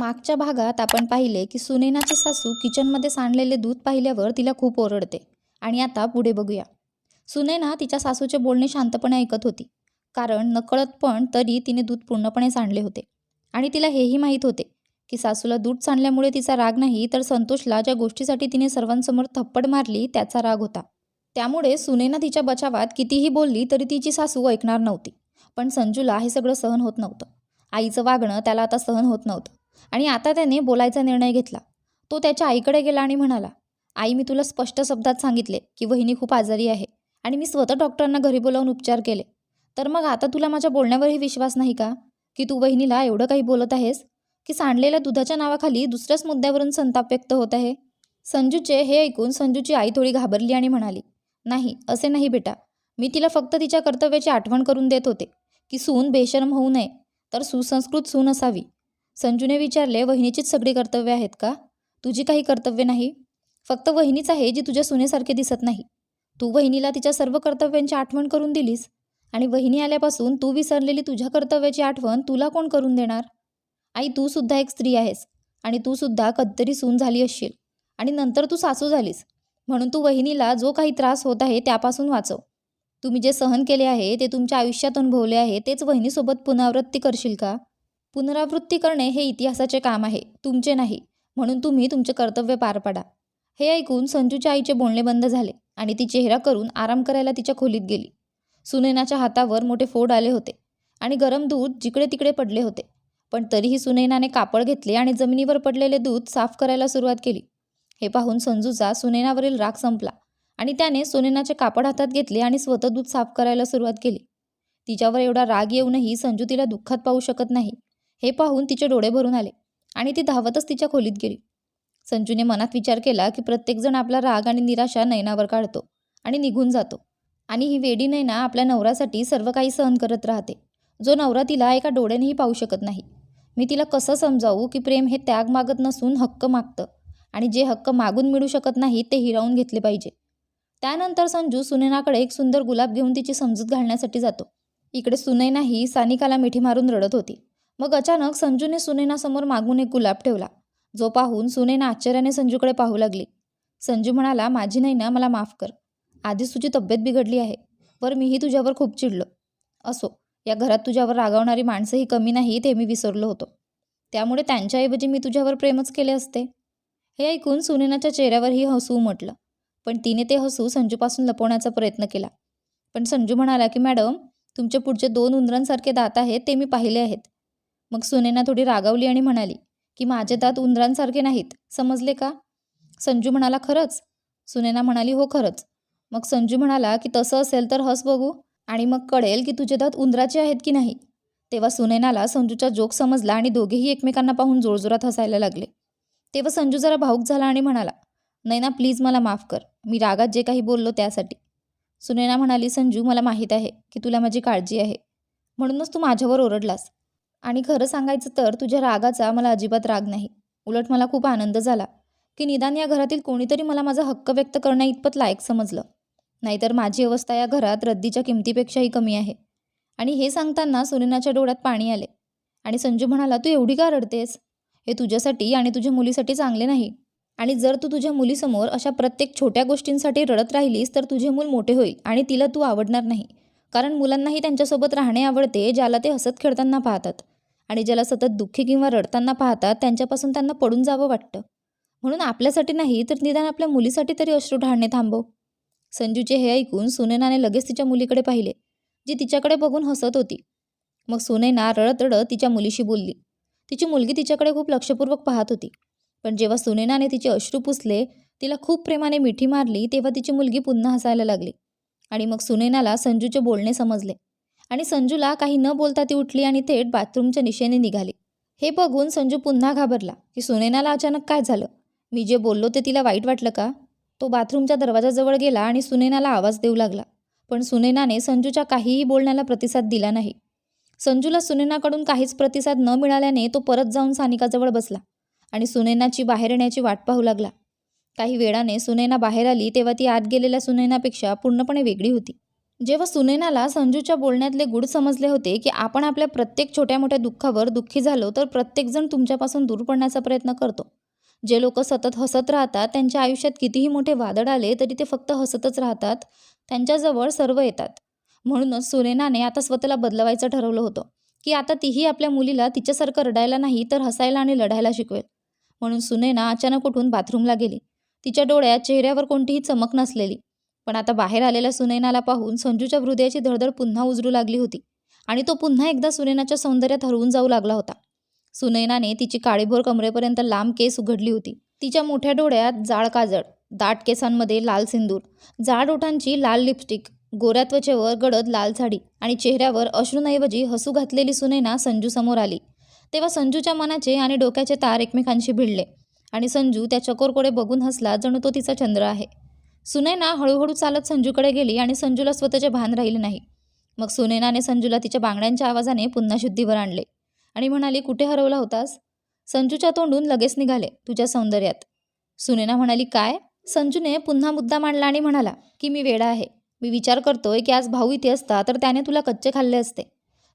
मागच्या भागात आपण पाहिले की सुनैनाची सासू किचनमध्ये सांडलेले दूध पाहिल्यावर तिला खूप ओरडते. आणि आता पुढे बघूया. सुनैना तिच्या सासूचे बोलणे शांतपणे ऐकत होती. कारण नकळत पण तरी तिने दूध पूर्णपणे सांडले होते. आणि तिला हेही माहीत होते की सासूला दूध सांडल्यामुळे तिचा राग नाही तर संतोषला ज्या गोष्टीसाठी तिने सर्वांसमोर थप्पड मारली त्याचा राग होता. त्यामुळे सुनैना तिच्या बचावात कितीही बोलली तरी तिची सासू ऐकणार नव्हती. पण संजूला हे सगळं सहन होत नव्हतं. आईचं वागणं त्याला आता सहन होत नव्हतं. आणि आता त्याने बोलायचा निर्णय घेतला. तो त्याच्या आईकडे गेला आणि म्हणाला आई मी तुला स्पष्ट शब्दात सांगितले की वहिनी खूप आजारी आहे आणि मी स्वतः डॉक्टरांना घरी बोलावून उपचार केले. तर मग आता तुला माझ्या बोलण्यावरही विश्वास नाही का? की तू वहिनीला एवढं काही बोलत आहेस? की सांडलेल्या दुधाच्या नावाखाली दुसऱ्याच मुद्द्यावरून संताप व्यक्त होत आहे? संजूचे हे ऐकून संजूची आई थोडी घाबरली आणि म्हणाली नाही असे नाही बेटा. मी तिला फक्त तिच्या कर्तव्याची आठवण करून देत होते की सून बेशरम होऊ नये तर सुसंस्कृत सून असावी. संजूने विचारले वहिनीचीच सगळी कर्तव्य आहेत का? तुझी काही कर्तव्य नाही. फक्त वहिनीच आहे जी तुझ्या सुनेसारखे दिसत नाही. तू वहिनीला तिच्या सर्व कर्तव्यांची आठवण करून दिलीस आणि वहिनी आल्यापासून तू विसरलेली तुझ्या कर्तव्याची आठवण तुला कोण करून देणार? आई तू सुद्धा एक स्त्री आहेस आणि तू सुद्धा कधीतरी सून झाली असशील आणि नंतर तू सासू झालीस. म्हणून तू वहिनीला जो काही त्रास होत आहे त्यापासून वाचव. तुम्ही जे सहन केले आहे ते तुमच्या आयुष्यात अनुभवले आहे तेच वहिनीसोबत पुनरावृत्ती करशील का? पुनरावृत्ती करणे हे इतिहासाचे काम आहे तुमचे नाही म्हणून तुम्ही तुमचे कर्तव्य पार पाडा. हे ऐकून संजूच्या आईचे बोलणे बंद झाले आणि ती चेहरा करून आराम करायला तिच्या खोलीत गेली. सुनैनाच्या हातावर मोठे फोड आले होते आणि गरम दूध जिकडे तिकडे पडले होते. पण तरीही सुनैनाने कापड घेतले आणि जमिनीवर पडलेले दूध साफ करायला सुरुवात केली. हे पाहून संजूचा सुनैनावरील राग संपला आणि त्याने सुनैनाचे कापड हातात घेतले आणि स्वतः दूध साफ करायला सुरुवात केली. तिच्यावर एवढा राग येऊनही संजू तिला दुःखात पाहू शकत नाही. हे पाहून तिचे डोळे भरून आले आणि ती धावतच तिच्या खोलीत गेली. संजूने मनात विचार केला की प्रत्येकजण आपला राग आणि निराशा नैनावर काढतो आणि निघून जातो. आणि ही वेडी नैना आपल्या नवऱ्यासाठी सर्व काही सहन करत राहते. जो नवरा तिला एका डोळ्यानेही पाहू शकत नाही. मी तिला कसं समजावू की प्रेम हे त्याग मागत नसून हक्क मागतं आणि जे हक्क मागून मिळू शकत नाही ते हिरावून घेतले पाहिजे. त्यानंतर संजू सुनैनाकडे एक सुंदर गुलाब घेऊन तिची समजूत घालण्यासाठी जातो. इकडे सुनैनाही सानिकाला मिठी मारून रडत होती. मग अचानक संजूने सुनेनासमोर मागून एक गुलाब ठेवला. जो पाहून सुनेना आश्चर्याने संजूकडे पाहू लागली. संजू म्हणाला माझी नाही ना मला माफ कर. आधीच तुझी तब्येत बिघडली आहे. वर मीही तुझ्यावर खूप चिडलो. असो या घरात तुझ्यावर रागावणारी माणसंही कमी नाहीत हे मी विसरलो होतो. त्यामुळे त्यांच्याऐवजी मी तुझ्यावर प्रेमच केले असते. हे ऐकून सुनेनाच्या चेहऱ्यावरही हसू उमटलं. पण तिने ते हसू संजूपासून लपवण्याचा प्रयत्न केला. पण संजू म्हणाला की मॅडम तुमचे पुढचे दोन उंदरांसारखे दात आहेत ते मी पाहिले आहेत. मग सुनेना थोडी रागावली आणि म्हणाली की माझे दात उंदरांसारखे नाहीत समजले का? संजू म्हणाला खरंच. सुनैना म्हणाली हो खरंच. मग संजू म्हणाला की तसं असेल तर हस बघू आणि मग कळेल की तुझे दात उंदराचे आहेत की नाही. तेव्हा सुनैनाला संजूचा जोक समजला आणि दोघेही एकमेकांना पाहून जोरजोरात हसायला लागले. तेव्हा संजू जरा भाऊक झाला आणि म्हणाला नैना प्लीज मला माफ कर मी रागात जे काही बोललो त्यासाठी. सुनैना म्हणाली संजू मला माहीत आहे की तुला माझी काळजी आहे. म्हणूनच तू माझ्यावर ओरडलास. आणि खरं सांगायचं तर तुझ्या रागाचा मला अजिबात राग नाही. उलट मला खूप आनंद झाला. की निदान या घरातील कोणीतरी मला माझा हक्क व्यक्त करण्या इतपत लायक समजलं. नाहीतर माझी अवस्था या घरात रद्दीच्या किमतीपेक्षाही कमी आहे. आणि हे सांगताना सुनेनाच्या डोळ्यात पाणी आले. आणि संजू म्हणाला तू एवढी का रडतेस? हे तुझ्यासाठी आणि तुझ्या मुलीसाठी चांगले नाही. आणि जर तू तुझ्या मुलीसमोर अशा प्रत्येक छोट्या गोष्टींसाठी रडत राहिलीस तर तुझे मूल मोठे होईल आणि तिला तू आवडणार नाही. कारण मुलांनाही त्यांच्यासोबत राहणे आवडते ज्याला ते हसत खेळताना पाहतात. आणि ज्याला सतत दुःखी किंवा रडताना पाहतात त्यांच्यापासून त्यांना पडून जावं वाटतं. म्हणून आपल्यासाठी नाही तर निदान आपल्या मुलीसाठी तरी अश्रू ढाळणे थांबव. संजूचे हे ऐकून सुनेनाने लगेच तिच्या मुलीकडे पाहिले जी तिच्याकडे बघून हसत होती. मग सुनेना रडत रडत तिच्या मुलीशी बोलली. तिची मुलगी तिच्याकडे खूप लक्षपूर्वक पाहत होती. पण जेव्हा सुनेनाने तिचे अश्रू पुसले तिला खूप प्रेमाने मिठी मारली तेव्हा तिची मुलगी पुन्हा हसायला लागली. आणि मग सुनैनाला संजूचे बोलणे समजले. आणि संजूला काही न बोलता ती उठली आणि थेट बाथरूमच्या दिशेने निघाली. हे बघून संजू पुन्हा घाबरला की सुनैनाला अचानक काय झालं? मी जे बोललो ते तिला वाईट वाटलं का? तो बाथरूमच्या दरवाजाजवळ गेला आणि सुनैनाला आवाज देऊ लागला. पण सुनैनाने संजूच्या काहीही बोलण्याला प्रतिसाद दिला नाही. संजूला सुनैनाकडून काहीच प्रतिसाद न मिळाल्याने तो परत जाऊन सानिकाजवळ बसला आणि सुनैनाची बाहेर येण्याची वाट पाहू लागला. काही वेळाने सुनैना बाहेर आली तेव्हा ती आत गेलेल्या सुनैनापेक्षा पूर्णपणे वेगळी होती. जेव्हा सुनैनाला संजूच्या बोलण्यातले गूढ समजले होते की आपण आपल्या प्रत्येक छोट्या मोठ्या दुःखावर दुःखी झालो तर प्रत्येकजण तुमच्यापासून दूर पडण्याचा प्रयत्न करतो. जे लोक सतत हसत राहतात त्यांच्या आयुष्यात कितीही मोठे वादळ आले तरी ते फक्त हसतच राहतात. त्यांच्याजवळ सर्व येतात. म्हणूनच सुनैनाने आता स्वतःला बदलवायचं ठरवलं होतं की आता तीही आपल्या मुलीला तिच्यासारखं रडायला नाही तर हसायला आणि लढायला शिकवेल. म्हणून सुनैना अचानक उठून बाथरूमला गेली. तिच्या डोळ्यात चेहऱ्यावर कोणतीही चमक नसलेली. पण आता बाहेर आलेल्या सुनैनाला पाहून संजूच्या हृदयाची धडधड पुन्हा उजरू लागली होती आणि तो पुन्हा एकदा सुनैनाच्या सौंदर्यात हरवून जाऊ लागला होता. सुनैनाने तिची काळीभोर कमरेपर्यंत लांब केस उघडली होती. तिच्या मोठ्या डोळ्यात जाळ काजळ दाट केसांमध्ये लाल सिंदूर जाड ओठांची लाल लिपस्टिक गोऱ्या त्वचेवर गडद लाल साडी आणि चेहऱ्यावर अश्रूंऐवजी हसू घातलेली सुनैना संजूसमोर आली. तेव्हा संजूच्या मनाचे आणि डोक्याचे तार एकमेकांशी भिडले. आणि संजू त्या चकोरकडे बघून हसला जणू तो तिचा चंद्र आहे. सुनैना हळूहळू चालत संजूकडे गेली आणि संजूला स्वतःचे भान राहिले नाही. मग सुनैनाने संजूला तिच्या बांगड्यांच्या आवाजाने पुन्हा शुद्धीवर आणले आणि म्हणाली कुठे हरवला होतास? संजूच्या तोंडून लगेच निघाले तुझ्या सौंदर्यात. सुनैना म्हणाली काय? संजूने पुन्हा मुद्दा मांडला आणि म्हणाला की मी वेडा आहे. मी विचार करतोय की आज भाऊ इथे असता तर त्याने तुला कच्चे खाल्ले असते.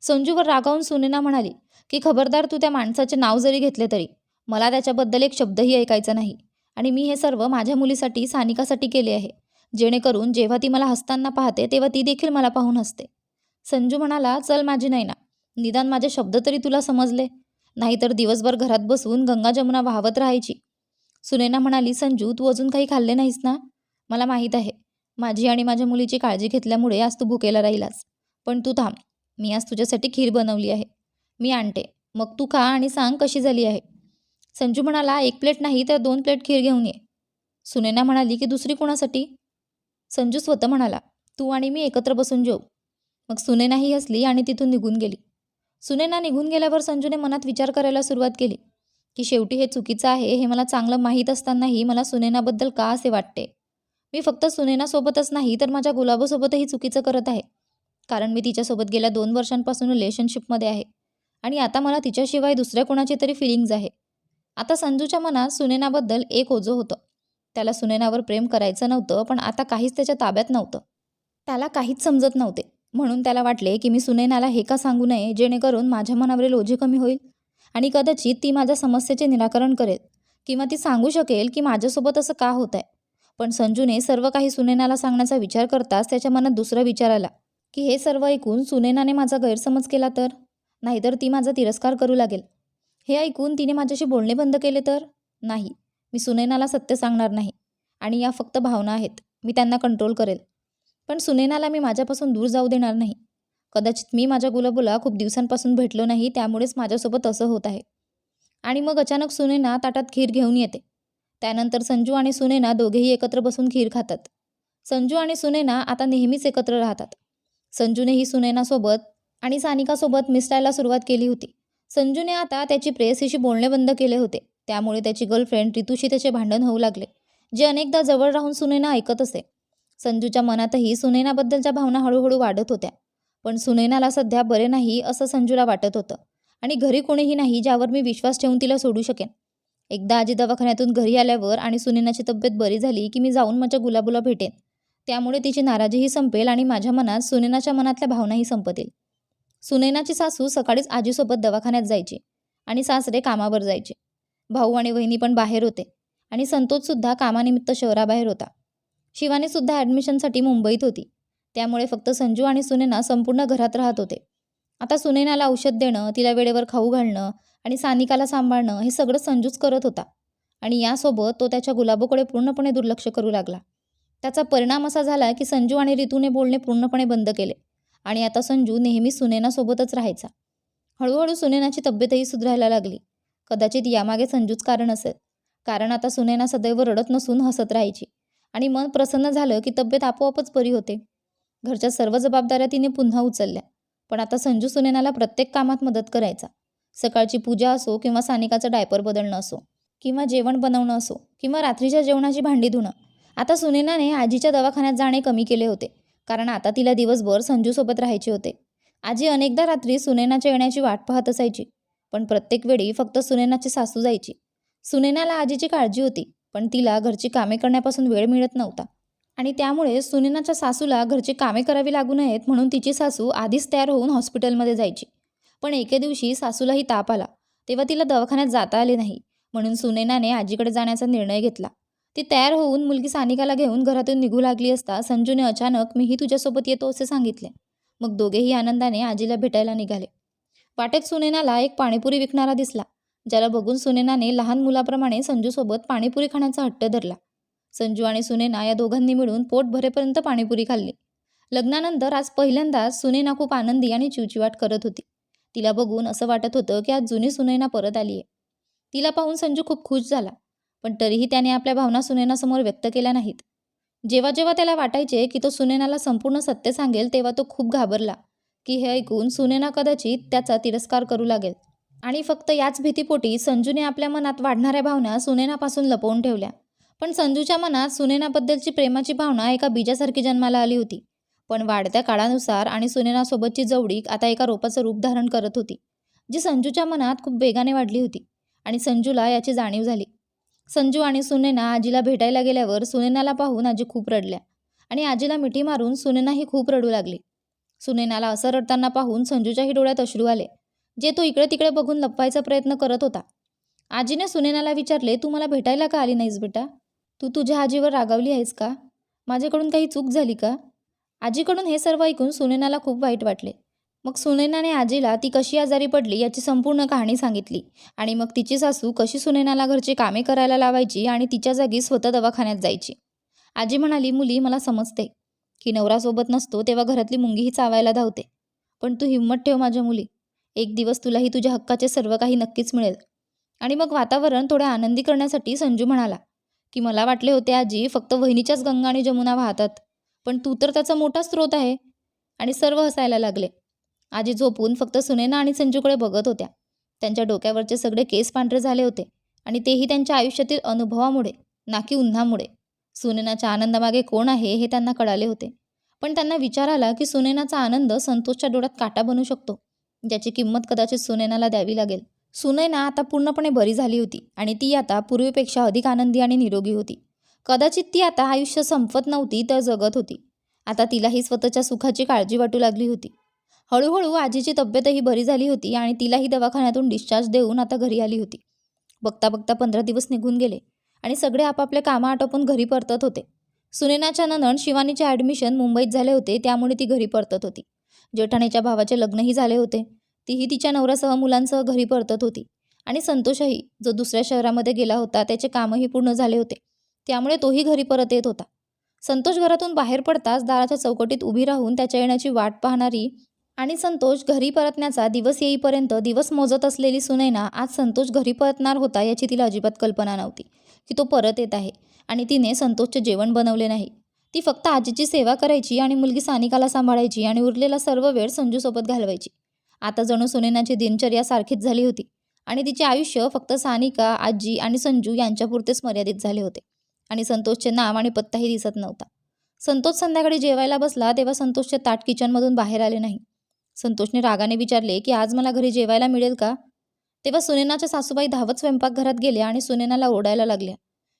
संजूवर रागावून सुनेना म्हणाली की खबरदार तू त्या माणसाचे नाव जरी घेतले तरी मला त्याच्याबद्दल एक शब्दही ऐकायचा नाही. आणि मी हे सर्व माझ्या मुलीसाठी सानिकासाठी केले आहे. जेणेकरून जेव्हा ती मला हसताना पाहते तेव्हा ती देखील मला पाहून हसते. संजू म्हणाला चल माझी नाही ना निदान माझे शब्द तरी तुला समजले. नाहीतर दिवसभर घरात बसून गंगा जमुना वाहवत राहायची. सुनैना म्हणाली संजू तू अजून काही खाल्ले नाहीस ना? मला माहीत आहे. माझी आणि माझ्या मुलीची काळजी घेतल्यामुळे आज तू भुकेला राहिलास. पण तू थांब. मी आज तुझ्यासाठी खीर बनवली आहे. मी आणते. मग तू खा आणि सांग कशी झाली आहे. संजू म्हणाला एक प्लेट नाही तर दोन प्लेट खीर घेऊन ये. सुनेना म्हणाली की दुसरी कोणासाठी? संजू स्वतः म्हणाला तू आणि मी एकत्र बसून जेऊ. मग सुनेनाही हसली आणि तिथून निघून गेली. सुनेना निघून गेल्यावर संजूने मनात विचार करायला सुरुवात केली की शेवटी हे चुकीचं आहे हे मला चांगलं माहीत असतानाही मला सुनेनाबद्दल का असे वाटते? मी फक्त सुनेनासोबतच नाही तर माझ्या गुलाबासोबतही चुकीचं करत आहे. कारण मी तिच्यासोबत गेल्या दोन वर्षांपासून रिलेशनशिपमध्ये आहे आणि आता मला तिच्याशिवाय दुसऱ्या कोणाची तरी फिलिंग्ज आहे. आता संजूच्या मनात सुनैनाबद्दल एक ओझं होतं. त्याला सुनैनावर प्रेम करायचं नव्हतं पण आता काहीच त्याच्या ताब्यात नव्हतं. त्याला काहीच समजत नव्हते. म्हणून त्याला वाटले की मी सुनैनाला हे का सांगू नये जेणेकरून माझ्या मनावरील ओझे कमी होईल? आणि कदाचित ती माझ्या समस्येचे निराकरण करेल किंवा ती सांगू शकेल की माझ्यासोबत असं का होत आहे पण संजूने सर्व काही सुनैनाला सांगण्याचा विचार करताच त्याच्या मनात दुसरा विचार आला की हे सर्व ऐकून सुनैनाने माझा गैरसमज केला तर? नाहीतर ती माझा तिरस्कार करू लागेल. हे ऐकून तिने माझ्याशी बोलणे बंद केले तर? नाही. मी सुनैनाला सत्य सांगणार नाही. आणि या फक्त भावना आहेत. मी त्यांना कंट्रोल करेल. पण सुनैनाला मी माझ्यापासून दूर जाऊ देणार नाही. कदाचित मी माझ्या गुलाबोला खूप दिवसांपासून भेटलो नाही त्यामुळेच माझ्यासोबत असं होत आहे. आणि मग अचानक सुनैना ताटात खीर घेऊन येते. त्यानंतर संजू आणि सुनैना दोघेही एकत्र बसून खीर खातात. संजू आणि सुनैना आता नेहमीच एकत्र राहतात. संजूनेही सुनैनासोबत आणि सानिकासोबत मिसळायला सुरुवात केली होती. संजूने आता त्याची प्रेयसीशी बोलणे बंद केले होते. त्यामुळे त्याची गर्लफ्रेंड रितूशी त्याचे भांडण होऊ लागले जे अनेकदा जवळ राहून सुनैना ऐकत असे. संजूच्या मनातही सुनैनाबद्दलच्या भावना हळूहळू वाढत होत्या. पण सुनैनाला सध्या बरे नाही असं संजूला वाटत होतं. आणि घरी कोणीही नाही ज्यावर मी विश्वास ठेवून तिला सोडू शकेन. एकदा आजी दवाखान्यातून घरी आल्यावर आणि सुनैनाची तब्येत बरी झाली की मी जाऊन माझ्या गुलाबुला भेटेन. त्यामुळे तिची नाराजीही संपेल आणि माझ्या मनात सुनैनाच्या मनातल्या भावनाही संपतील. सुनैनाची सासू सकाळीच आजीसोबत दवाखान्यात जायची आणि सासरे कामावर जायचे. भाऊ आणि वहिनी पण बाहेर होते आणि संतोषसुद्धा कामानिमित्त शहराबाहेर होता. शिवानीसुद्धा ॲडमिशनसाठी मुंबईत होती. त्यामुळे फक्त संजू आणि सुनैना संपूर्ण घरात राहत होते. आता सुनैनाला औषध देणं तिला वेळेवर खाऊ घालणं आणि सानिकाला सांभाळणं हे सगळं संजूच करत होता. आणि यासोबत तो त्याच्या गुलाबोकडे पूर्णपणे दुर्लक्ष करू लागला. त्याचा परिणाम असा झाला की संजू आणि ऋतूने बोलणे पूर्णपणे बंद केले. आणि आता संजू नेहमी सुनैनासोबतच राहायचा. हळूहळू सुनेनाची तब्येतही सुधारायला लागली. कदाचित यामागे संजूच कारण असेल. कारण आता सुनेना सदैव रडत नसून हसत राहायची. आणि मन प्रसन्न झालं की तब्येत आपोआपच बरी होते. घरच्या सर्व जबाबदाऱ्या तिने पुन्हा उचलल्या. पण आता संजू सुनैनाला प्रत्येक कामात मदत करायचा. सकाळची पूजा असो किंवा सानिकाचं डायपर बदलणं असो किंवा जेवण बनवणं असो किंवा रात्रीच्या जेवणाची भांडी धुणं. आता सुनैनाने आजीच्या दवाखान्यात जाणे कमी केले होते. कारण आता तिला दिवसभर संजूसोबत राहायचे होते. आजी अनेकदा रात्री सुनैनाच्या येण्याची वाट पाहत असायची पण प्रत्येक वेळी फक्त सुनैनाची सासू जायची. सुनैनाला आजीची काळजी होती पण तिला घरची कामे करण्यापासून वेळ मिळत नव्हता. आणि त्यामुळे सुनेनाच्या सासूला घरची कामे करावी लागू नयेत म्हणून तिची सासू आधीच तयार होऊन हॉस्पिटलमध्ये जायची. पण एके दिवशी सासूलाही ताप आला तेव्हा तिला दवाखान्यात जाता आले नाही म्हणून सुनेनाने आजीकडे जाण्याचा निर्णय घेतला. ती तयार होऊन मुलगी सानिकाला घेऊन घरातून निघू लागली असता संजूने अचानक मीही तुझ्यासोबत येतो असे सांगितले. मग दोघेही आनंदाने आजीला भेटायला निघाले. वाटेत सुनेनाला एक पाणीपुरी विकणारा दिसला ज्याला बघून सुनेनाने लहान मुलाप्रमाणे संजूसोबत पाणीपुरी खाण्याचा हट्ट धरला. संजू आणि सुनेना या दोघांनी मिळून पोट भरेपर्यंत पाणीपुरी खाल्ली. लग्नानंतर आज पहिल्यांदाच सुनेना खूप आनंदी आणि चिवचिवाट करत होती. तिला बघून असं वाटत होतं की आज जुनी सुनैना परत आली आहे तिला पाहून संजू खूप खुश झाला. पण तरीही त्याने आपल्या भावना सुनेनासमोर व्यक्त केल्या नाहीत. जेव्हा जेव्हा त्याला वाटायचे की तो सुनेनाला संपूर्ण सत्य सांगेल तेव्हा तो खूप घाबरला की हे ऐकून सुनेना कदाचित त्याचा तिरस्कार करू लागेल. आणि फक्त याच भीतीपोटी संजूने आपल्या मनात वाढणाऱ्या भावना सुनेनापासून लपवून ठेवल्या. पण संजूच्या मनात सुनेनाबद्दलची प्रेमाची भावना एका बीजासारखी जन्माला आली होती. पण वाढत्या काळानुसार आणि सुनेनासोबतची जवळीक आता एका रोपाचं रूप धारण करत होती जी संजूच्या मनात खूप वेगाने वाढली होती आणि संजूला याची जाणीव झाली. संजू आणि सुनेना आजीला भेटायला गेल्यावर सुनेनाला पाहून आजी खूप रडल्या आणि आजीला मिठी मारून सुनेनाही खूप रडू लागली. सुनेनाला असं रडताना पाहून संजूच्याही डोळ्यात अश्रू आले जे तो इकडे तिकडे बघून लपवायचा प्रयत्न करत होता. आजीने सुनेनाला विचारले तू मला भेटायला का आली नाहीस बेटा? तू तुझ्या आजीवर रागावली आहेस का? माझ्याकडून काही चूक झाली का? आजीकडून हे सर्व ऐकून सुनेनाला खूप वाईट वाटले. मग सुनैनाने आजीला ती कशी आजारी पडली याची संपूर्ण कहाणी सांगितली. आणि मग तिची सासू कशी सुनैनाला घरची कामे करायला लावायची आणि तिच्या जागी स्वतः दवाखान्यात जायची. आजी म्हणाली मुली मला समजते. की नवरासोबत नसतो तेव्हा घरातली मुंगीही चावायला धावते. पण तू हिंमत ठेव माझ्या मुली. एक दिवस तुलाही तुझ्या हक्काचे सर्व काही नक्कीच मिळेल. आणि मग वातावरण थोडे आनंदी करण्यासाठी संजू म्हणाला की मला वाटले होते आजी फक्त वहिनीच्याच गंगा आणि जमुना वाहतात. पण तू तर त्याचा मोठा स्रोत आहे. आणि सर्व हसायला लागले. आजी झोपून फक्त सुनेना आणि संजूकडे बघत होत्या. त्यांच्या डोक्यावरचे सगळे केस पांढरे झाले होते आणि तेही त्यांच्या आयुष्यातील अनुभवामुळे ना की उन्हामुळे. सुनेनाच्या आनंदामागे कोण आहे हे त्यांना कळाले होते. पण त्यांना विचार आला की सुनेनाचा आनंद संतोषच्या डोळ्यात काटा बनू शकतो. ज्याची किंमत कदाचित सुनेनाला द्यावी लागेल. सुनैना आता पूर्णपणे बरी झाली होती आणि ती आता पूर्वीपेक्षा अधिक आनंदी आणि निरोगी होती. कदाचित ती आता आयुष्य संपत नव्हती तर जगत होती. आता तिलाही स्वतःच्या सुखाची काळजी वाटू लागली होती. हळूहळू आजीची तब्येतही बरी झाली होती आणि तिलाही दवाखान्यातून डिस्चार्ज देऊन आता घरी आली होती. बघता बघता पंधरा दिवस निघून गेले आणि सगळे आपापल्या कामं आटोपून घरी परतत होते. सुनेनाच्या ननंद शिवानीचे ॲडमिशन मुंबईत झाले होते त्यामुळे ती घरी परतत होती. जेठाणीच्या भावाचे लग्नही झाले होते. तीही तिच्या नवऱ्यासह मुलांसह घरी परतत होती. आणि संतोषही जो दुसऱ्या शहरामध्ये गेला होता त्याचे कामही पूर्ण झाले होते. त्यामुळे तोही घरी परत येत होता. संतोष घरातून बाहेर पडताच दाराच्या चौकटीत उभी राहून त्याच्या येण्याची वाट पाहणारी आणि संतोष घरी परतण्याचा दिवस येईपर्यंत दिवस मोजत असलेली सुनैना आज संतोष घरी परतणार होता याची तिला अजिबात कल्पना नव्हती की तो परत येत आहे. आणि तिने संतोषचे जेवण बनवले नाही. ती फक्त आजीची सेवा करायची आणि मुलगी सानिकाला सांभाळायची आणि उरलेला सर्व वेळ संजूसोबत घालवायची. आता जणू सुनेनाची दिनचर्या सारखीच झाली होती आणि तिचे आयुष्य फक्त सानिका आजी आणि संजू यांच्यापुरतेच मर्यादित झाले होते. आणि संतोषचे नाव आणि पत्ताही दिसत नव्हता. संतोष संध्याकाळी जेवायला बसला तेव्हा संतोषचे ताट किचनमधून बाहेर आले नाही. संतोषने रागाने विचारले की आज मला घरी जेवायला मिळेल का? तेव्हा सुनेनाच्या सासूबाई धावत स्वयंपाकघरात गेल्या आणि सुनेनाला ओरडायला लागल्या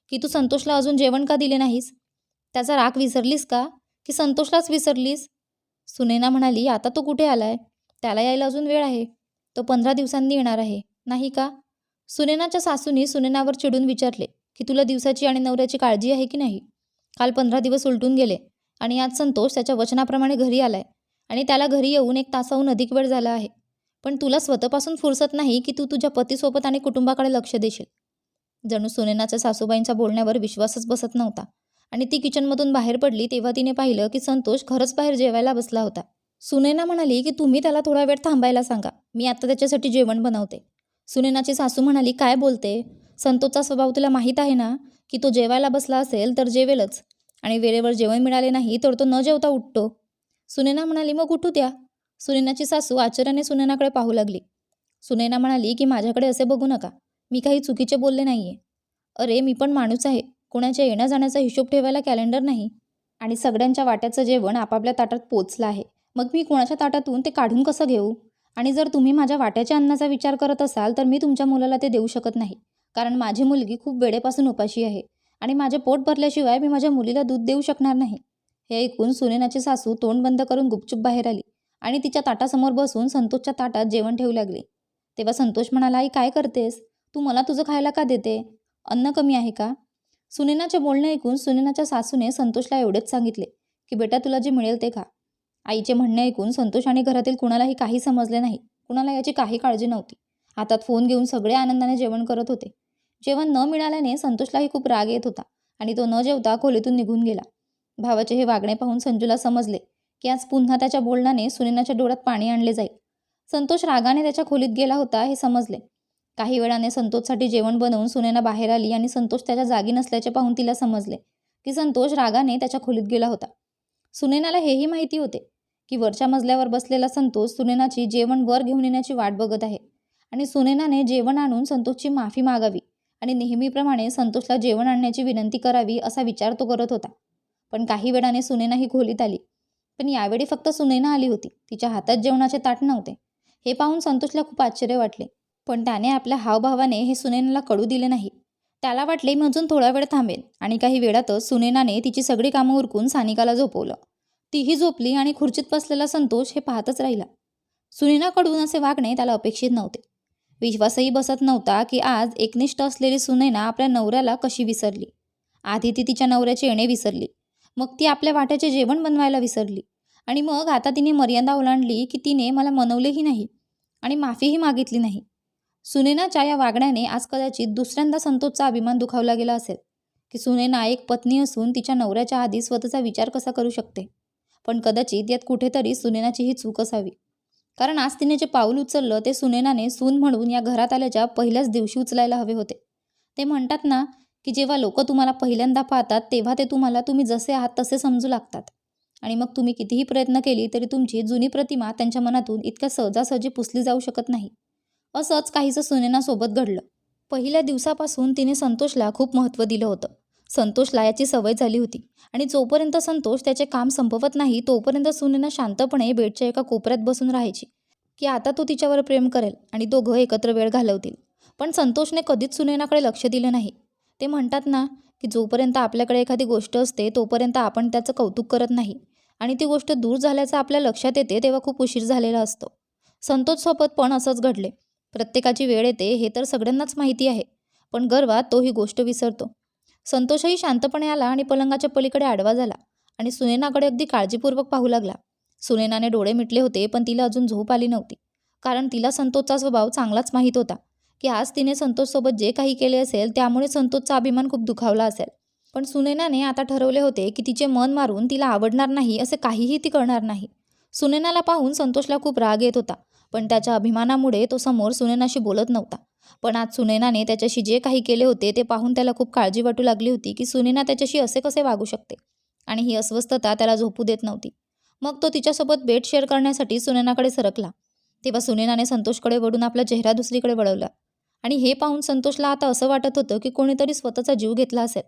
की तू संतोषला अजून जेवण का दिले नाहीस? त्याचा राग विसरलीस का? की संतोषलाच विसरलीस? सुनेना म्हणाली आता तो कुठे आलाय? त्याला यायला अजून वेळ आहे. तो पंधरा दिवसांनी येणार आहे. नाही का? सुनेनाच्या सासूनी सुनेनावर चिडून विचारले की तुला दिवसाची आणि नवऱ्याची काळजी आहे की नाही? काल पंधरा दिवस उलटून गेले आणि आज संतोष त्याच्या वचनाप्रमाणे घरी आलाय. आणि त्याला घरी येऊन एक तासाहून अधिक वेळ झाला आहे. पण तुला स्वतःपासून फुरसत नाही की तू तुझ्या पतीसोबत आणि कुटुंबाकडे लक्ष देशील. जणू सुनेनाच्या सासूबाईंच्या बोलण्यावर विश्वासच बसत नव्हता आणि ती किचनमधून बाहेर पडली तेव्हा तिने पाहिलं की संतोष खरंच बाहेर जेवायला बसला होता. सुनेना म्हणाली की तुम्ही त्याला थोडा वेळ थांबायला सांगा. मी आता त्याच्यासाठी जेवण बनवते. सुनेनाची सासू म्हणाली काय बोलते? संतोषचा स्वभाव तुला माहीत आहे ना? की तो जेवायला बसला असेल तर जेवेलच. आणि वेळेवर जेवण मिळाले नाही तर तो न जेवता उठतो. सुनेना म्हणाली मग उठू द्या. सुनेनाची सासू आश्चर्याने सुनेनाकडे पाहू लागली. सुनेना म्हणाली की माझ्याकडे असे बघू नका. मी काही चुकीचे बोलले नाही आहे अरे मी पण माणूस आहे. कुणाच्या येण्या जाण्याचा हिशोब ठेवायला कॅलेंडर नाही. आणि सगळ्यांच्या वाट्याचं जेवण आपापल्या ताटात पोचलं आहे. मग मी कोणाच्या ताटातून ते काढून कसं घेऊ? आणि जर तुम्ही माझ्या वाट्याच्या अन्नाचा विचार करत असाल तर मी तुमच्या मुलाला ते देऊ शकत नाही. कारण माझी मुलगी खूप वेळेपासून उपाशी आहे. आणि माझे पोट भरल्याशिवाय मी माझ्या मुलीला दूध देऊ शकणार नाही. हे ऐकून सुनेनाची सासू तोंड बंद करून गुपचूप बाहेर आली आणि तिच्या ताटासमोर बसून संतोषच्या ताटात जेवण ठेवू लागली. तेव्हा संतोष म्हणाला आई काय करतेस? तू मला तुझं खायला का देते? अन्न कमी आहे का? सुनेनाचे बोलणे ऐकून सुनेनाच्या सासूने संतोषला एवढेच सांगितले की बेटा तुला जे मिळेल ते खा. आईचे म्हणणे ऐकून संतोष आणि घरातील कुणालाही काही समजले नाही. कुणाला याची काही काळजी नव्हती. हातात फोन घेऊन सगळे आनंदाने जेवण करत होते. जेवण न मिळाल्याने संतोषलाही खूप राग येत होता आणि तो न जेवता खोलीतून निघून गेला. भावाचे हे वागणे पाहून संजूला समजले की आज पुन्हा त्याच्या बोलण्याने सुनेनाच्या डोळ्यात पाणी आणले जाईल. संतोष रागाने त्याच्या खोलीत गेला होता हे समजले. काही वेळाने संतोषसाठी जेवण बनवून सुनेना बाहेर आली आणि संतोष त्याच्या जागी नसल्याचे पाहून तिला समजले की संतोष रागाने त्याच्या खोलीत गेला होता. सुनेनाला हेही माहिती होते की वरच्या मजल्यावर बसलेला संतोष सुनेनाची जेवण वर घेऊन येण्याची वाट बघत आहे आणि सुनेनाने जेवण आणून संतोषची माफी मागावी आणि नेहमीप्रमाणे संतोषला जेवण आणण्याची विनंती करावी असा विचार तो करत होता. पण काही वेळाने सुनेना ही खोलीत आली. पण यावेळी फक्त सुनेना आली होती. तिच्या हातात जेवणाचे ताट नव्हते. हे पाहून संतोषला खूप आश्चर्य वाटले. पण त्याने आपल्या हावभावाने हे सुनेनाला कळू दिले नाही. त्याला वाटले मी अजून थोडा वेळ थांबेन आणि काही वेळातच सुनेनाने तिची सगळी कामं उरकून सानिकाला झोपवलं. तीही झोपली आणि खुर्चीत बसलेला संतोष हे पाहतच राहिला. सुनेनाकडून असे वागणे त्याला अपेक्षित नव्हते. विश्वासही बसत नव्हता की आज एकनिष्ठ असलेली सुनैना आपल्या नवऱ्याला कशी विसरली. आधी ती तिच्या नवऱ्याचे येणे विसरली. मग ती आपल्या वाट्याचे जेवण बनवायला विसरली. आणि मग आता तिने मर्यादा ओलांडली की तिने मला मनवलेही नाही आणि माफीही मागितली नाही. सुनेनाच्या या वागण्याने आज कदाचित दुसऱ्यांदा संतोषचा अभिमान दुखावला गेला असेल. की सुनेना एक पत्नी असून तिच्या नवऱ्याच्या आधी स्वतःचा विचार कसा करू शकते? पण कदाचित यात कुठेतरी सुनेनाची ही चूक असावी. कारण आज तिने जे पाऊल उचललं ते सुनेनाने सून म्हणून या घरात आल्याच्या पहिल्याच दिवशी उचलायला हवे होते. ते म्हणतात ना की जेव्हा लोक तुम्हाला पहिल्यांदा पाहतात तेव्हा ते तुम्हाला तुम्ही जसे आहात तसे समजू लागतात. आणि मग तुम्ही कितीही प्रयत्न केली तरी तुमची जुनी प्रतिमा त्यांच्या मनातून इतक्या सहजासहजी पुसली जाऊ शकत नाही. असंच काहीचं सुनेनासोबत घडलं. पहिल्या दिवसापासून तिने संतोषला खूप महत्त्व दिलं होतं. संतोषला याची सवय झाली होती. आणि जोपर्यंत संतोष त्याचे काम संपवत नाही तोपर्यंत सुनेना शांतपणे बेडच्या एका कोपऱ्यात बसून राहायची की आता तो तिच्यावर प्रेम करेल आणि दोघं एकत्र वेळ घालवतील. पण संतोषने कधीच सुनेनाकडे लक्ष दिलं नाही. ते म्हणतात ना की जोपर्यंत आपल्याकडे एखादी गोष्ट असते तोपर्यंत आपण त्याचं कौतुक करत नाही. आणि ती गोष्ट दूर झाल्याचं आपल्या लक्षात येते तेव्हा खूप उशीर झालेला असतो. संतोषसोबत पण असंच घडले. प्रत्येकाची वेळ येते हे तर सगळ्यांनाच माहिती आहे. पण गर्वात तो ही गोष्ट विसरतो. संतोषही शांतपणे आला आणि पलंगाच्या पलीकडे आडवा झाला. आणि सुनेनाकडे अगदी काळजीपूर्वक पाहू लागला. सुनेनाने डोळे मिटले होते पण तिला अजून झोप आली नव्हती. कारण तिला संतोषचा स्वभाव चांगलाच माहीत होता. की आज तिने संतोषसोबत जे काही केले असेल त्यामुळे संतोषचा अभिमान खूप दुखावला असेल. पण सुनेनाने आता ठरवले होते की तिचे मन मारून तिला आवडणार नाही असे काहीही ती करणार नाही. सुनेनाला पाहून संतोषला खूप राग येत होता पण त्याच्या अभिमानामुळे तो समोर सुनेनाशी बोलत नव्हता. पण आज सुनेनाने त्याच्याशी जे काही केले होते ते पाहून त्याला खूप काळजी वाटू लागली होती की सुनेना त्याच्याशी असे कसे वागू शकते? आणि ही अस्वस्थता त्याला झोपू देत नव्हती. मग तो तिच्यासोबत बेड शेअर करण्यासाठी सुनेनाकडे सरकला. तेव्हा सुनेनाने संतोषकडे वळून आपला चेहरा दुसरीकडे वळवला. आणि हे पाहून संतोषला आता असं वाटत होतं की कोणीतरी स्वतःचा जीव घेतला असेल.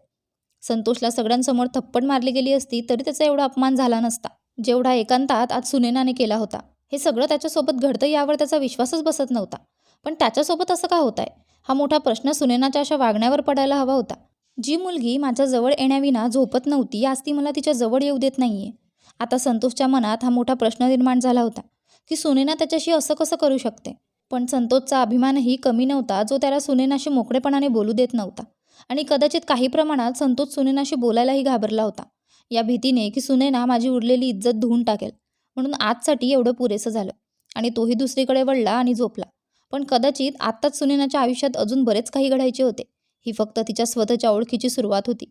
संतोषला सगळ्यांसमोर थप्पड मारली गेली असती तरी त्याचा एवढा अपमान झाला नसता. जेवढा एकांतात आज सुनेनाने केला होता. हे सगळं त्याच्यासोबत घडतं यावर त्याचा विश्वासच बसत नव्हता. पण त्याच्यासोबत असं का होत आहे हा मोठा प्रश्न सुनेनाच्या अशा वागण्यावर पडायला हवा होता. जी मुलगी माझ्याजवळ येण्याविना झोपत नव्हती आज ती मला तिच्या जवळ येऊ देत नाहीये. आता संतोषच्या मनात हा मोठा प्रश्न निर्माण झाला होता की सुनेना त्याच्याशी असं कसं करू शकते? पण संतोषचा अभिमानही कमी नव्हता. जो त्याला सुनेनाशी मोकळेपणाने बोलू देत नव्हता. आणि कदाचित काही प्रमाणात संतोष सुनेनाशी बोलायलाही घाबरला होता. या भीतीने की सुनेना माझी उरलेली इज्जत धुवून टाकेल. म्हणून आजसाठी एवढं पुरेसं झालं. आणि तोही दुसरीकडे वळला आणि झोपला. पण कदाचित आत्ताच सुनेनाच्या आयुष्यात अजून बरेच काही घडायचे होते. ही फक्त तिच्या स्वतःच्या ओळखीची सुरुवात होती.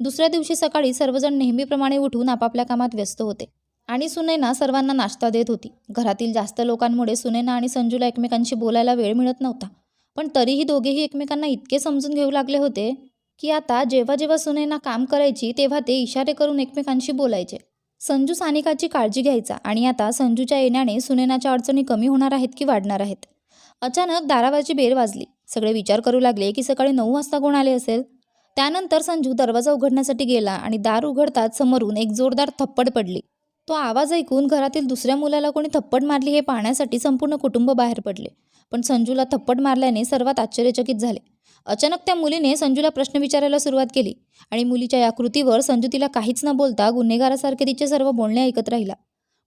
दुसऱ्या दिवशी सकाळी सर्वजण नेहमीप्रमाणे उठून आपापल्या कामात व्यस्त होते. आणि सुनैना सर्वांना नाश्ता देत होती. घरातील जास्त लोकांमुळे सुनैना आणि संजूला एकमेकांशी बोलायला वेळ मिळत नव्हता. पण तरीही दोघेही एकमेकांना इतके समजून घेऊ लागले होते की आता जेव्हा जेव्हा सुनैना काम करायची तेव्हा ते इशारे करून एकमेकांशी बोलायचे. संजू सानिकाची काळजी घ्यायचा आणि आता संजूच्या येण्याने सुनैनाच्या अडचणी कमी होणार आहेत की वाढणार आहेत? अचानक दारावरची बेल वाजली. सगळे विचार करू लागले की सकाळी नऊ वाजता कोण आले असेल? त्यानंतर संजू दरवाजा उघडण्यासाठी गेला आणि दार उघडताच समोरून एक जोरदार थप्पड पडली. तो आवाज ऐकून घरातील दुसऱ्या मुलाला कोणी थप्पड मारली हे पाहण्यासाठी संपूर्ण कुटुंब बाहेर पडले. पण संजूला थप्पड मारल्याने सर्वात आश्चर्यचकित झाले. अचानक त्या मुलीने संजूला प्रश्न विचारायला सुरुवात केली आणि मुलीच्या या कृतीवर संजू तिला काहीच न बोलता गुन्हेगारासारखे तिचे सर्व बोलणे ऐकत राहिला.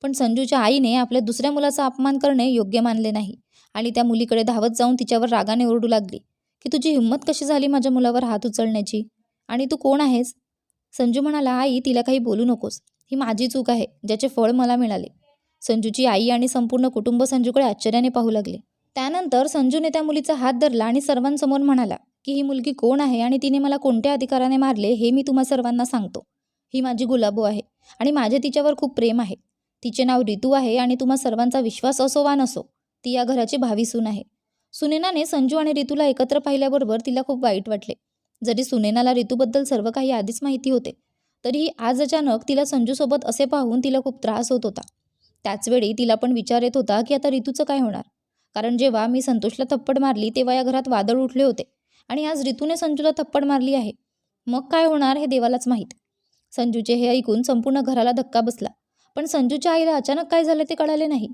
पण संजूच्या आईने आपल्या दुसऱ्या मुलाचा अपमान करणे योग्य मानले नाही आणि त्या मुलीकडे धावत जाऊन तिच्यावर रागाने ओरडू लागली. की तुझी हिंमत कशी झाली माझ्या मुलावर हात उचलण्याची? आणि तू कोण आहेस? संजू म्हणाला आई तिला काही बोलू नकोस. ही माझी चूक आहे ज्याचे फळ मला मिळाले. संजूची आई आणि संपूर्ण कुटुंब संजूकडे आश्चर्याने पाहू लागले. त्यानंतर संजूने त्या मुलीचा हात धरला आणि सर्वांसमोर म्हणाला की ही मुलगी कोण आहे आणि तिने मला कोणत्या अधिकाराने मारले हे मी तुम्हा सर्वांना सांगतो. ही माझी गुलाबो आहे आणि माझे तिच्यावर खूप प्रेम आहे. तिचे नाव रितू आहे आणि तुम्हा सर्वांचा विश्वास असो वा नसो ती या घराची भावी सून आहे. सुनेनाने संजू आणि रितूला एकत्र पाहिल्याबरोबर तिला खूप वाईट वाटले. जरी सुनेनाला रितूबद्दल सर्व काही आधीच माहिती होते तरीही आज अचानक तिला संजूसोबत असे पाहून तिला खूप त्रास होत होता. त्याचवेळी तिला पण विचार येत होता की आता ऋतूचं काय होणार? कारण जेव्हा मी संतोषला थप्पड मारली तेव्हा या घरात वादळ उठले होते. आणि आज ऋतूने संजूला थप्पड मारली आहे. मग काय होणार हे देवालाच माहीत. संजूचे हे ऐकून संपूर्ण घराला धक्का बसला. पण संजूच्या आईला अचानक काय झालं ते कळाले नाही.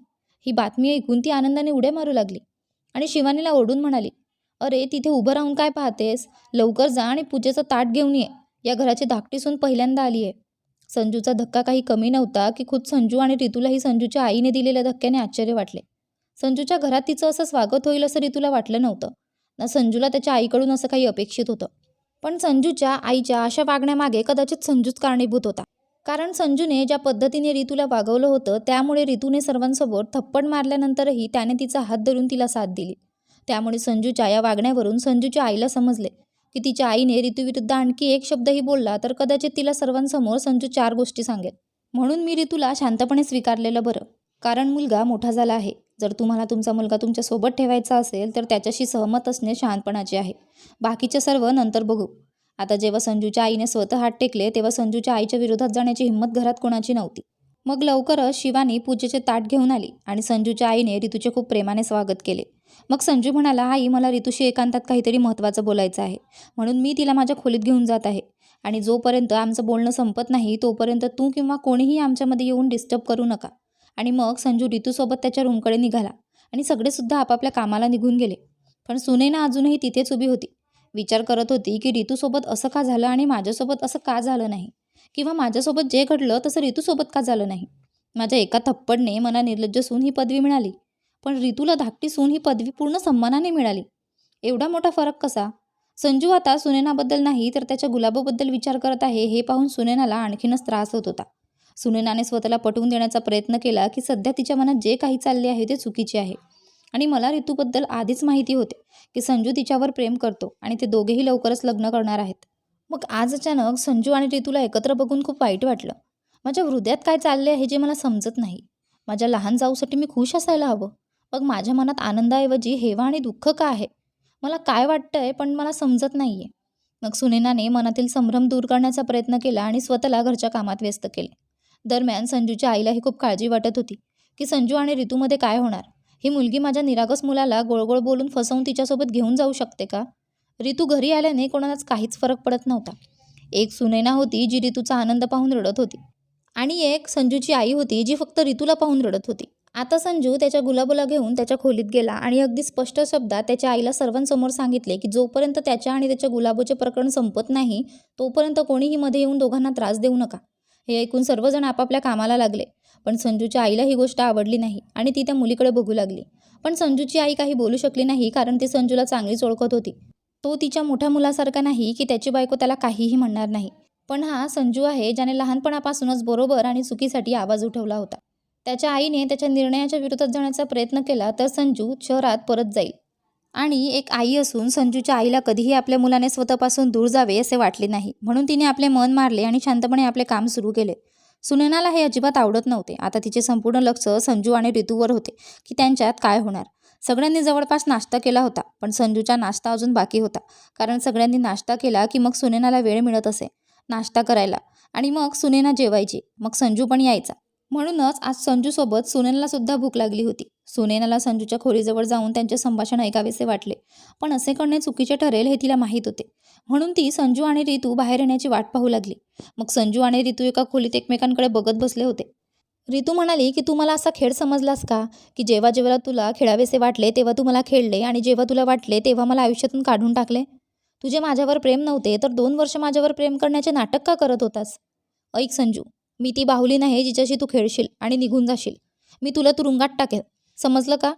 ही बातमी ऐकून ती आनंदाने उड्या मारू लागली. आणि शिवानीला ओढून म्हणाली अरे तिथे उभं राहून काय पाहतेस? लवकर जा आणि पूजेचं ताट घेऊन ये. या घराची धाकटी सून पहिल्यांदा आली आहे संजूचा धक्का काही कमी नव्हता की खुद संजू आणि रितूलाही संजूच्या आईने दिलेल्या धक्क्याने आश्चर्य वाटले. संजूच्या घरात तिचं असं स्वागत होईल असं रितूला वाटलं नव्हतं. ना संजूला त्याच्या आईकडून असं काही अपेक्षित होतं. पण संजूच्या आईच्या अशा वागण्यामागे कदाचित संजूच कारणीभूत होता. कारण संजूने ज्या पद्धतीने रितूला वागवलं होतं त्यामुळे रितूने सर्वांसमोर थप्पड मारल्यानंतरही त्याने तिचा हात धरून तिला साथ दिली. त्यामुळे संजूच्या या वागण्यावरून संजूच्या आईला समजले. की तिच्या आईने ऋतूविरुद्ध आणखी एक शब्दही बोलला तर कदाचित तिला सर्वांसमोर संजू चार गोष्टी सांगेल. म्हणून मी रितूला शांतपणे स्वीकारलेलं बरं. कारण मुलगा मोठा झाला आहे. जर तुम्हाला तुमचा मुलगा तुमच्यासोबत ठेवायचा असेल तर त्याच्याशी सहमत असणे शहाणपणाचे आहे. बाकीचे सर्व नंतर बघू. आता जेव्हा संजूच्या आईने स्वतः हात टेकले तेव्हा संजूच्या आईच्या विरोधात जाण्याची हिंमत घरात कोणाची नव्हती. मग लवकरच शिवानी पूजेचे ताट घेऊन आली आणि संजूच्या आईने ऋतूचे खूप प्रेमाने स्वागत केले. मग संजू म्हणाला आई मला ऋतूशी एकांतात काहीतरी महत्त्वाचं बोलायचं आहे. म्हणून मी तिला माझ्या खोलीत घेऊन जात आहे. आणि जोपर्यंत आमचं बोलणं संपत नाही तोपर्यंत तू किंवा कोणीही आमच्यामध्ये येऊन डिस्टर्ब करू नका. आणि मग संजू ऋतूसोबत त्याच्या रूमकडे निघाला. आणि सगळेसुद्धा आपापल्या कामाला निघून गेले. पण सुनेना अजूनही तिथेच उभी होती. विचार करत होती की ऋतूसोबत असं का झालं आणि माझ्यासोबत असं का झालं नाही? किंवा माझ्यासोबत जे घडलं तसं ऋतूसोबत का झालं नाही? माझ्या एका थप्पडने मला निर्लज्ज सून ही पदवी मिळाली. पण रितूला धाकटी सून ही पदवी पूर्ण सन्मानाने मिळाली. एवढा मोठा फरक कसा? संजू आता सुनेनाबद्दल नाही तर त्याच्या गुलाबाबद्दल विचार करत आहे हे पाहून सुनेनाला आणखीनच त्रास होत होता. सुनेनाने स्वतःला पटवून देण्याचा प्रयत्न केला की सध्या तिच्या मनात जे काही चालले आहे ते चुकीचे आहे. आणि मला ऋतूबद्दल आधीच माहिती होते की संजू तिच्यावर प्रेम करतो आणि ते दोघेही लवकरच लग्न करणार आहेत. मग आज अचानक संजू आणि ऋतूला एकत्र बघून खूप वाईट वाटलं. माझ्या हृदयात काय चालले आहे जे मला समजत नाही. माझ्या लहान जाऊसाठी मी खुश असायला हवं. मग माझ्या मनात आनंदाऐवजी हेवा आणि दुःख का आहे? मला काय वाटतंय पण मला समजत नाही आहे मग सुनेनाने मनातील संभ्रम दूर करण्याचा प्रयत्न केला आणि स्वतःला घरच्या कामात व्यस्त केले. दरम्यान संजूच्या आईलाही खूप काळजी वाटत होती की संजू आणि ऋतूमध्ये काय होणार? ही मुलगी माझ्या निरागस मुलाला गोळगोळ बोलून फसवून तिच्यासोबत घेऊन जाऊ शकते का? ऋतू घरी आल्याने कोणालाच काहीच फरक पडत नव्हता. एक सुनैना होती जी ऋतूचा आनंद पाहून रडत होती आणि एक संजूची आई होती जी फक्त ऋतूला पाहून रडत होती. आता संजू त्याच्या गुलाबोला घेऊन त्याच्या खोलीत गेला आणि अगदी स्पष्ट शब्दात त्याच्या आईला सर्वांसमोर सांगितले की जोपर्यंत त्याच्या आणि त्याच्या गुलाबोचे प्रकरण संपत नाही तोपर्यंत कोणीही मध्ये येऊन दोघांना त्रास देऊ नका. हे ऐकून सर्वजण आपापल्या कामाला लागले. पण संजूच्या आईला ही गोष्ट आवडली नाही आणि ती त्या मुलीकडे बघू लागली. पण संजूची आई काही बोलू शकली नाही कारण ती संजूला चांगलीच ओळखत होती. तो तिच्या मोठ्या मुलासारखा नाही की त्याची बायको त्याला काहीही म्हणणार नाही. पण हा संजू आहे ज्याने लहानपणापासूनच बरोबर आणि चुकीसाठी आवाज उठवला होता. त्याच्या आईने त्याच्या निर्णयाच्या विरोधात जाण्याचा प्रयत्न केला तर संजू शहरात परत जाईल. आणि एक आई असून संजूच्या आईला कधीही आपल्या मुलाने स्वतःपासून दूर जावे असे वाटले नाही. म्हणून तिने आपले मन मारले आणि शांतपणे आपले काम सुरू केले. सुनेनाला हे अजिबात आवडत नव्हते. आता तिचे संपूर्ण लक्ष संजू आणि ऋतूवर होते की त्यांच्यात काय होणार. सगळ्यांनी जवळपास नाश्ता केला होता पण संजूचा नाश्ता अजून बाकी होता. कारण सगळ्यांनी नाश्ता केला की मग सुनेनाला वेळ मिळत असे. नाश्ता करायला. आणि मग सुनेना जेवायची. मग संजू पण यायचा. म्हणूनच आज संजूसोबत सुनेनला सुद्धा भूक लागली होती. सुनेनाला संजूच्या खोलीजवळ जाऊन त्यांचे संभाषण ऐकावेसे वाटले. पण असे करणे चुकीचे ठरेल हे तिला माहीत होते. म्हणून ती संजू आणि रितू बाहेर येण्याची वाट पाहू लागली. मग संजू आणि रितू एका खोलीत एकमेकांकडे बघत बसले होते. रितू म्हणाली की तू मला असा खेळ समजलास का? की जेव्हा जेव्हा तुला खेळावेसे वाटले तेव्हा तू मला खेळले आणि जेव्हा तुला वाटले तेव्हा मला आयुष्यातून काढून टाकले? तुझे माझ्यावर प्रेम नव्हते तर दोन वर्ष माझ्यावर प्रेम करण्याचे नाटक का करत होतास? ऐक संजू मी ती बाहुली नाही जिच्याशी तू खेळशील आणि निघून जाशील. मी तुला तुरुंगात टाकेल. समजलं का?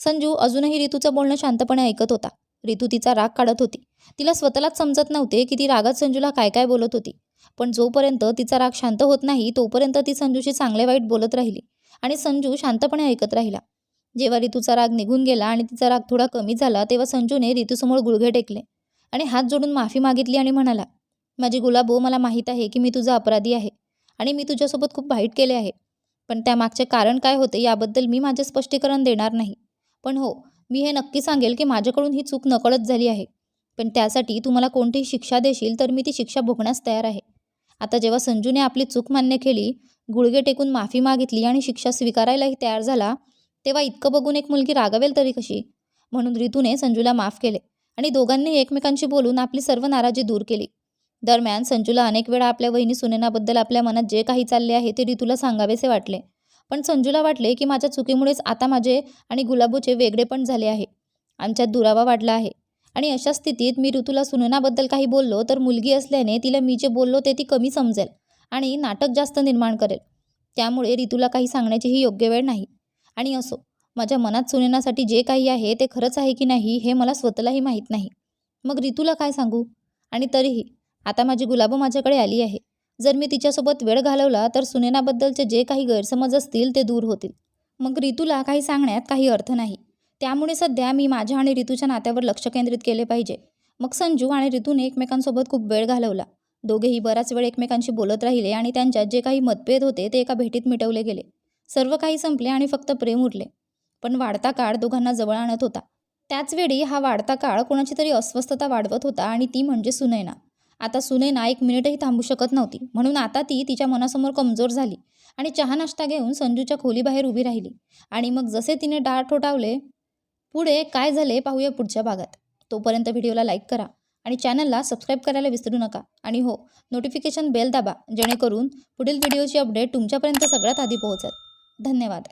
संजू अजूनही रितूचं बोलणं शांतपणे ऐकत होता. रितू तिचा राग काढत होती. तिला स्वतःलाच समजत नव्हते की ती रागात संजूला काय काय बोलत होती. पण जोपर्यंत तिचा राग शांत होत नाही तोपर्यंत ती संजूशी चांगले वाईट बोलत राहिली आणि संजू शांतपणे ऐकत राहिला. जेव्हा रितूचा राग निघून गेला आणि तिचा राग थोडा कमी झाला तेव्हा संजूने रितूसमोर गुडघे टेकले आणि हात जोडून माफी मागितली आणि म्हणाला माझी गुलाबो मला माहीत आहे की मी तुझा अपराधी आहे. आणि मी तुझ्यासोबत खूप वाईट केले आहे. पण त्यामागचे कारण काय होते याबद्दल मी माझे स्पष्टीकरण देणार नाही. पण हो मी हे नक्की सांगेल की माझ्याकडून ही चूक नकळत झाली आहे. पण त्यासाठी तू मला कोणतीही शिक्षा देशील तर मी ती शिक्षा भोगण्यास तयार आहे. आता जेव्हा संजूने आपली चूक मान्य केली गुडघे टेकून माफी मागितली आणि शिक्षा स्वीकारायलाही तयार झाला तेव्हा इतकं बघून एक मुलगी रागावेल तरी कशी? म्हणून रितूने संजूला माफ केले आणि दोघांनी एकमेकांशी बोलून आपली सर्व नाराजी दूर केली. दरम्यान संजूला अनेक वेळा आपल्या वहिनी सुनेनाबद्दल आपल्या मनात जे काही चालले आहे ते रितूला सांगावेसे वाटले. पण संजूला वाटले की माझ्या चुकीमुळेच आता माझे आणि गुलाबूचे वेगळेपण झाले आहे. आमच्यात दुरावा वाढला आहे. आणि अशा स्थितीत मी ऋतूला सुननाबद्दल काही बोललो तर मुलगी असल्याने तिला मी जे बोललो ते ती कमी समजेल आणि नाटक जास्त निर्माण करेल. त्यामुळे ऋतूला काही सांगण्याचीही योग्य वेळ नाही. आणि असो माझ्या मनात सुनेनासाठी जे काही आहे ते खरंच आहे की नाही हे मला स्वतःलाही माहीत नाही. मग ऋतूला काय सांगू? आणि तरीही आता माझी गुलाबो माझ्याकडे आली आहे. जर मी तिच्यासोबत वेळ घालवला तर सुनेनाबद्दलचे जे काही गैरसमज असतील ते दूर होतील. मग ऋतूला काही सांगण्यात काही अर्थ नाही. त्यामुळे सध्या मी माझ्या आणि ऋतूच्या नात्यावर लक्ष केंद्रित केले पाहिजे. मग संजू आणि ऋतूने एकमेकांसोबत खूप वेळ घालवला. दोघेही बराच वेळ एकमेकांशी बोलत राहिले आणि त्यांच्यात जे काही मतभेद होते ते एका भेटीत मिटवले गेले. सर्व काही संपले आणि फक्त प्रेम उरले. पण वाढता काळ दोघांना जवळ आणत होता. त्याचवेळी हा वाढता काळ कोणाची तरी अस्वस्थता वाढवत होता आणि ती म्हणजे सुनैना. आता सुनैना एक मिनिटही थांबू शकत नव्हती. म्हणून आता ती तिच्या मनासमोर कमजोर झाली आणि चहा नाश्ता घेऊन संजूच्या खोलीबाहेर उभी राहिली. आणि मग जसे तिने डाळ ठोठावले पुढे काय झाले पाहूया पुढच्या भागात. तोपर्यंत व्हिडिओला लाईक करा आणि चॅनलला सबस्क्राईब करायला विसरू नका. आणि हो नोटिफिकेशन बेल दाबा जेणेकरून पुढील व्हिडिओची अपडेट तुमच्यापर्यंत सगळ्यात आधी पोहोचेल. धन्यवाद.